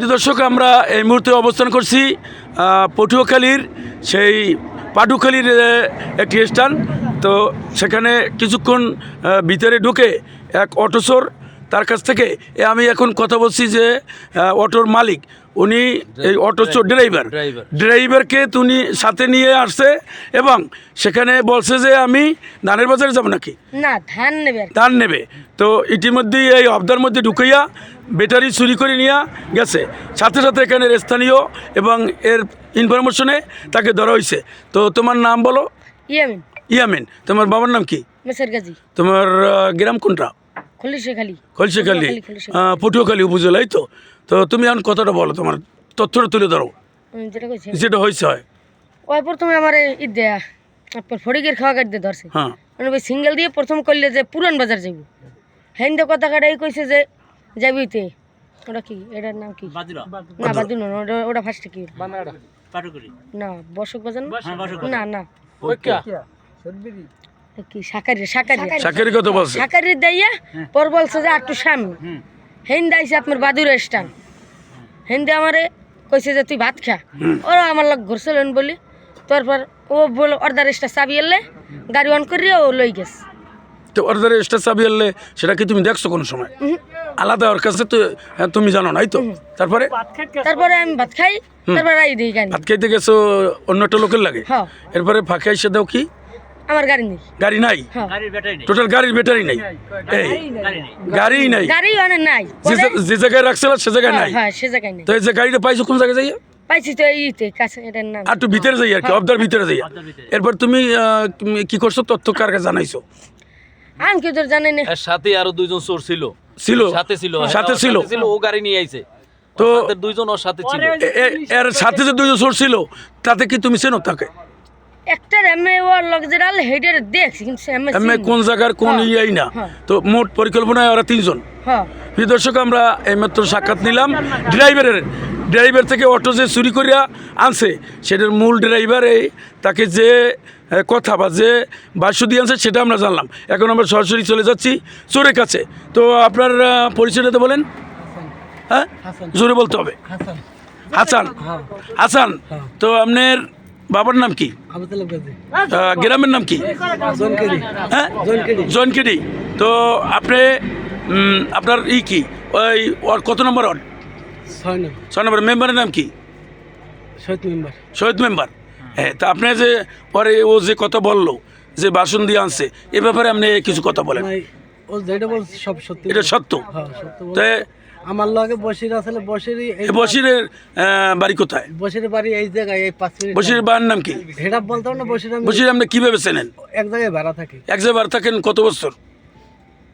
প্রিয় দর্শক, আমরা এই মুহূর্তে অবস্থান করছি পটুয়াখালীর সেই পাটুখালীর একটি স্থান। তো সেখানে কিছুক্ষণ ভিতরে ঢুকে এক অটোসর তার কাছ থেকে এ আমি এখন কথা বলছি যে অটোর মালিক উনি এই অটো ড্রাইভার ড্রাইভার। ড্রাইভারকে তুমি সাথে নিয়ে আসছে এবং সেখানে বলছে যে আমি ধানের বাজারে যাব নাকি? না ধান নেবে। ধান নেবে। তো ইতিমধ্যেই এই অবদার মধ্যে ঢুকাইয়া ব্যাটারি চুরি করে নিয়ে গেছে। সাথে সাথে এখানের স্থানীয় এবং এর ইনফরমেশনে তাকে ধরা হয়েছে তো তোমার নাম বলো? ইয়ামিন। ইয়ামিন। তোমার বাবার নাম কি? তোমার গ্রাম কোনটা? খলিশে খালি। খলসিখালী খলিশে পটুয়াখালী উপজেলাই তো। তো তুমি এখন কথাটা বলো তোমার তথ্যটা তুলে ধরো। যেটা কইছে। যেটা হয়েছে হয়। ওই প্রথমে আমার ঈদ দেয়া আপনার ফড়িকের খাওয়া কাটতে ধরছে। হ্যাঁ। মানে ওই সিঙ্গেল দিয়ে প্রথম করলে যে পুরান বাজার যাইব। হেন্দে কথা কাটাই কইছে যে যাবি তে ওটা কি? এটার নাম কি? না বাদু না ওটা ওটা ফার্স্টে কি? না বসক বাজার না? হ্যাঁ না কি শাকারি কত বলছে? শাকারি দেইয়া পর বলছে যে একটু সামনে হুম। হেন্দে আইসে আপনার বাদুর স্টান হেন্দে আমারে কইছে যে তুই ভাত খা। ওরা আমার লোক ঘুরছিলেন বলি। তারপর ও বল অর্ধার স্টা চাবি এলে গাড়ি অন করিয়ে ও লই গেছে। তো অর্ডারে এক্সট্রা চাবি আনলে সেটা কি তুমি দেখছ কোনো সময়? আলাদা ওর কাছে তো হ্যাঁ, তুমি জানো নাই তো? তারপরে? তারপরে আমি ভাত খাই তারপর আই দিই ভাত খাইতে গেছো অন্য একটা লোকের লাগে? হ্যাঁ এরপরে ফাঁকে এসে দাও কি? আমার গাড়ি নেই। গাড়ি নাই? হ্যাঁ। গাড়ির ব্যাটারি নেই। টোটাল গাড়ির ব্যাটারি নাই? এই গাড়ি নাই। গাড়ি অনেক নাই। যে জায়গায় রাখছিল সে জায়গায় হ্যাঁ, নাই? হ্যাঁ সে জায়গায় নেই। তো এই যে গাড়িটা পাইছো কোন জায়গায় যাইয়া? পাইছি তো এইতে কাছে এটার নাম। আর একটু ভিতরে যাই আর কি অবদার ভিতরে যাইয়া। এরপর তুমি আহ, তুমি কি করছ? তথ্য কার কাছে জানাইছো? আমি তোর জানি না। সাথে আরও দুইজন চোর ছিল। ছিল? সাথে ছিল সাথে ছিল? ও গাড়ি নিয়ে আইছে। তো দুইজন ওর সাথে ছিল। এর সাথে যে দুইজন সোর ছিল তাতে কি তুমি চেনো তাকে? একটা এমএ ওর লগ হেডের দেখছি কিন্তু এমএ এমএ কোন জায়গার কোন হ্যাঁ, ইয়াই না। হ্যাঁ। তো মোট পরিকল্পনায় ওরা তিনজন। হ্যাঁ। প্রিয় দর্শক আমরা এইমাত্র সাক্ষাৎ নিলাম। ড্রাইভারের ড্রাইভার থেকে অটো যে চুরি করিয়া আনছে সেটার মূল ড্রাইভার এই তাকে যে কথা বা যে বাস্য দিয়ে আনছে সেটা আমরা জানলাম। এখন আমরা সরাসরি চলে যাচ্ছি চোরের কাছে। তো আপনার পরিচয়টা তো বলেন। হ্যাঁ? জোরে বলতে হবে। হাসান। হাসান। তো আপনার বাবার নাম কি? গ্রামের নাম কি? হ্যাঁ? জনকেডি। তো আপনি আপনার ই কি? ওই ওর কত নম্বর ওয়ার্ড? ছয় নম্বর। মেম্বারের নাম কি? শহীদ মেম্বার। হ্যাঁ তা আপনি যে পরে ও যে কথা বলল যে বাসন দিয়ে আনছে এ ব্যাপারে আপনি কিছু কথা বলেন। ও যেটা বলছে সব সত্যি এটা সত্য। হ্যাঁ, সত্য বলছে। আমার লগে বসির আসলে বসিরই এই বসিরের আহ, বাড়ি কোথায়? বসির বাড়ি এই জায়গায় এই পাঁচ মিনিট বসিরের বাড়ির নাম কি? হেডাপ বলতাম না বসির আমি বসির আপনি কীভাবে চেনেন? এক জায়গায় ভাড়া থাকি। এক জায়গায় থাকেন কত বছর?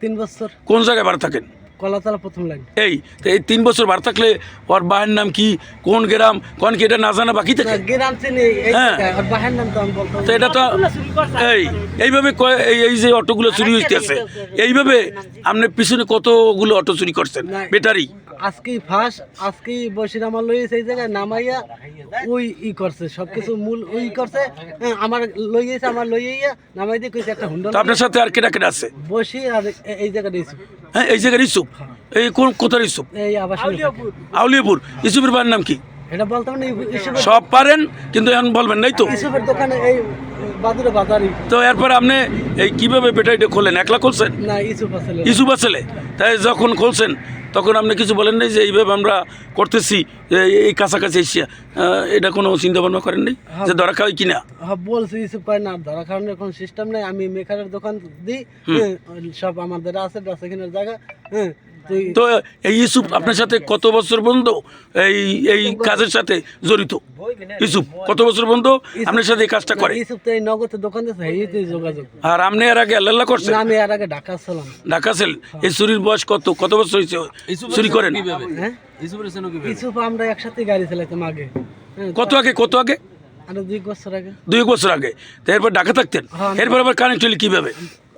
তিন বছর। কোন জায়গায় ভাড়া থাকেন? কলাতলা প্রথম লাইন। এই তো এই তিন বছর বার থাকলে ওর বাড়ির নাম কি কোন গ্রাম কোন কি এটা না জানা বাকি থাকে? গ্রাম চিনি হ্যাঁ। জায়গায়, আর বাহের নাম তো আমি বলতাম তো এটা তো এই এইভাবে কয়- এই এই যে অটোগুলো চুরি হইতেছে এইভাবে আপনি পিছনে কতগুলো অটো চুরি করছেন। ব্যাটারি? আজকেই ফাঁস আজকেই বসির আমার লইয়েছে এই জায়গায় নামাইয়া ওই ই করছে সবকিছু মূল ওই করছে। হ্যাঁ, আমার লইয়েছে আমার লইয়া নামাই দিয়ে কইছে একটা হুন্ডা আপনার সাথে আর কেটা কেটা আছে? বসি আর এই জায়গাটা হ্যাঁ এই জায়গার ইসুপ। এই কোন কোথার ইউসুফ আউলিয়াপুর। ইউসুফের বাড়ির নাম কি? এটা বলতাম না সব পারেন কিন্তু এখন বলবেন নাই তো। ইসুফের দোকানে এই বাদুরে বাজারি। তো এরপর আপনি এই কীভাবে ব্যাটারিটা খোলেন? একলা খুলছেন? না ইসুফ আসলে তাই যখন খুলছেন তখন আপনি কিছু বলেন নাই যে এইভাবে আমরা করতেছি এই কাছাকাছি এসিয়া এটা কোনো চিন্তা ভাবনা করেন নাই? যে ধরা খাওয়াই কিনা? হ্যাঁ বলছি ইসুফ কয় না ধরা খাওয়ানোর কোনো সিস্টেম নেই। আমি মেকারের দোকান দিই হ্যাঁ, সব আমাদের আছে বেচা কেনার জায়গা হ্যাঁ তো এই ইউসুফ আপনার সাথে কত বছর বন্ধ? এই এই কাজের সাথে জড়িত? ইউসুফ কত বছর বন্ধ? আপনার সাথে এই কাজটা করে। ইসুফ তো এই নগদের দোকান দিয়েছে এই তো যোগাযোগ আর আপনি এর আগে আল্লাহ করছেন? না আমি এর আগে ঢাকা ছিলাম ঢাকা সেল এই চুরির বয়স কত? কত বছর হয়েছে? চুরি করেন? কীভাবে? হ্যাঁ? চেনো আমরা একসাথে গাড়ি চালাইতাম আগে। হ্যাঁ, কত আগে? কত আগে? আরও দুই বছর আগে। দুই বছর আগে। এরপর ঢাকা থাকতেন? হ্যাঁ। এরপর আবার কানেক্ট হলি কীভাবে?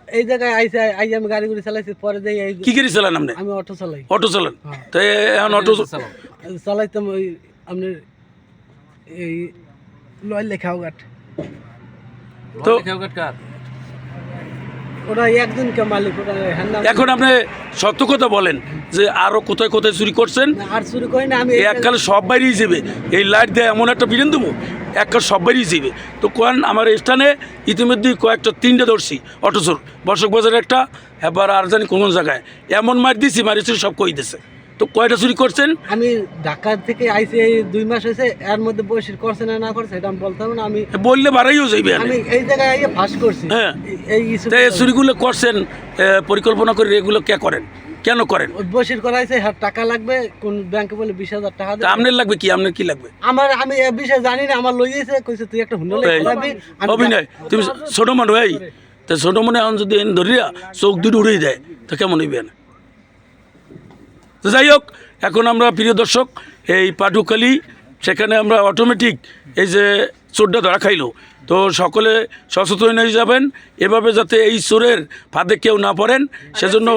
এই জায়গায় আইসা আই আমি গাড়ি গুড়ি চালাইছি পরে যাই কি গাড়ি চালান আপনি? আমি অটো চালাই। অটো চালান? হ্যাঁ। তো এখন অটো চালাইতাম ওই আপনার এই লয় লেখাও ঘাট। তো খেয়াঘাট কার ওরা একজনকে মালিক ওরা হ্যান্ড এখন আপনি সত্য কথা বলেন যে আরও কোথায় কোথায় চুরি করছেন? আর চুরি করেন আমি এককালে সব বাইরেই যাবে। এই লাইট দেয় এমন একটা বিরেন দেবো এককাল সব বাইরেই যাবে। তো কোন আমার স্থানে ইতিমধ্যেই কয়েকটা তিনটে ধরছি অটোচোর বর্ষক বাজারে একটা এবার আর জানি কোন জায়গায়। এমন মার দিছি মারিছি সব কই দিছে। তো কয়টা চুরি করছেন? আমি ঢাকা থেকে আইসি এই দুই মাস হয়েছে এর মধ্যে বসির করছে না না করছে এটা আমি বলতাম না। আমি বললে বাড়াইও যাইবে আমি এই জায়গায় আইয়ে ফাঁস করছি। হ্যাঁ। এই- চুরিগুলো করছেন পরিকল্পনা করে এগুলো কে করেন? কেন করেন? বসির করাইছে হ্যাঁ টাকা লাগবে কোন ব্যাংকে বলে বিশ হাজার টাকা। আপনার লাগবে কি? আপনার কি লাগবে? আমার আমি এ বিষয়ে জানি না আমার লইয়েছে কইছে তুই একটা যাবি আমি অভিনয় তুমি ছোট মানুষ এই তা ছোট মনে এখন যদি ধরিয়া চোখ দুটো উড়িয়ে দেয় তা কেমন হইবে না তো যাই হোক, এখন আমরা, প্রিয় দর্শক, এই পাটুখালি সেখানে আমরা অটোমেটিক এই যে চোরটা ধরা খাইলো। তো সকলে সচেতন হয়ে যাবেন। এভাবে যাতে এই চোরের ফাঁদে কেউ না পড়েন সেজন্য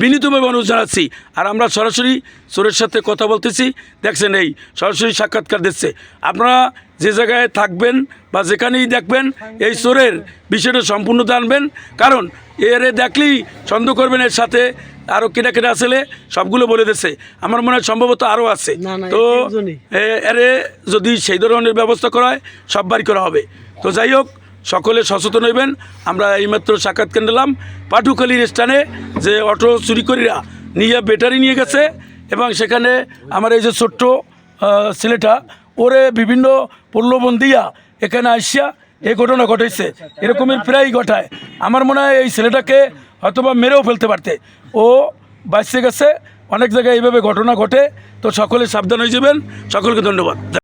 বিনীতভাবে অনুরোধ জানাচ্ছি। আর আমরা সরাসরি চোরের সাথে কথা বলতেছি। দেখছেন এই সরাসরি সাক্ষাৎকার দিচ্ছে। আপনারা যে জায়গায় থাকবেন বা যেখানেই দেখবেন এই চোরের বিষয়টা সম্পূর্ণ জানবেন। কারণ এরে দেখলেই সন্দেহ করবেন এর সাথে। আরও কেটা কেটা আসলে সবগুলো বলে দিচ্ছে। আমার মনে হয় সম্ভবত আরও আছে। তো এরে যদি সেই ধরনের ব্যবস্থা করা হয় সব বাড়ি করা হবে। তো যাই হোক, সকলে সচেতন হইবেন। আমরা এইমাত্র সাক্ষাৎকার নিলাম পাটুখালীর স্থানে যে অটো চুরি করিরা নিয়ে ব্যাটারি নিয়ে গেছে এবং সেখানে আমার এই যে ছোট্ট ছেলেটা, ওরে বিভিন্ন প্রলোভন দিয়া এখানে আসিয়া এই ঘটনা ঘটাইছে। এরকমের প্রায়ই ঘটায়। আমার মনে হয় এই ছেলেটাকে হয়তোবা মেরেও ফেলতে পারতে। ও বাঁচতে গেছে, অনেক জায়গায় এইভাবে ঘটনা ঘটে। তো সকলে সাবধান হয়ে যাবেন। সকলকে ধন্যবাদ।